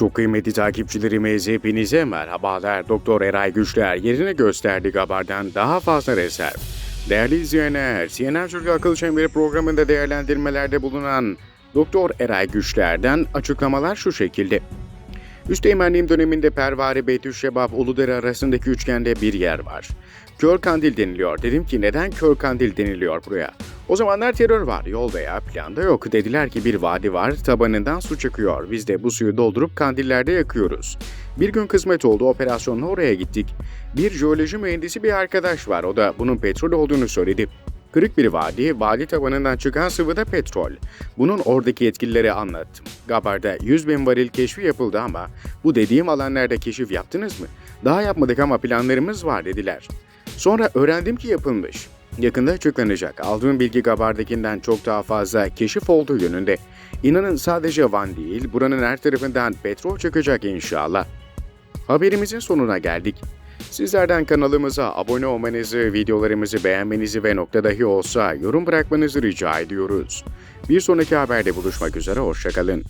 Çok kıymetli takipçilerimiz hepinize merhabalar. Doktor Eray Güçler yerine gösterdi Gabar'dan daha fazla rezerv. Değerli izleyenler, CNN Türkiye Akıl Çemberi programında değerlendirmelerde bulunan Doktor Eray Güçler'den açıklamalar şu şekilde. Üsteğmenliğim döneminde Pervari Beytüşşebap Uludere arasındaki üçgende bir yer var. Kör kandil deniliyor. Dedim ki neden kör kandil deniliyor buraya? O zamanlar terör var, yol veya planda yok. Dediler ki bir vadi var, tabanından su çıkıyor. Biz de bu suyu doldurup kandillerde yakıyoruz. Bir gün kısmet oldu, operasyonla oraya gittik. Bir jeoloji mühendisi bir arkadaş var, o da bunun petrol olduğunu söyledi. Kırık bir vadi, vadi tabanından çıkan sıvı da petrol. Bunun oradaki yetkililere anlattım. Gabar'da 100 bin varil keşfi yapıldı ama bu dediğim alanlarda keşif yaptınız mı? Daha yapmadık ama planlarımız var dediler. Sonra öğrendim ki yapılmış. Yakında açıklanacak. Aldığım bilgi Gabar'dakinden çok daha fazla keşif olduğu yönünde. İnanın sadece Van değil, buranın her tarafından petrol çıkacak inşallah. Haberimizin sonuna geldik. Sizlerden kanalımıza abone olmanızı, videolarımızı beğenmenizi ve nokta dahi olsa yorum bırakmanızı rica ediyoruz. Bir sonraki haberde buluşmak üzere, hoşçakalın.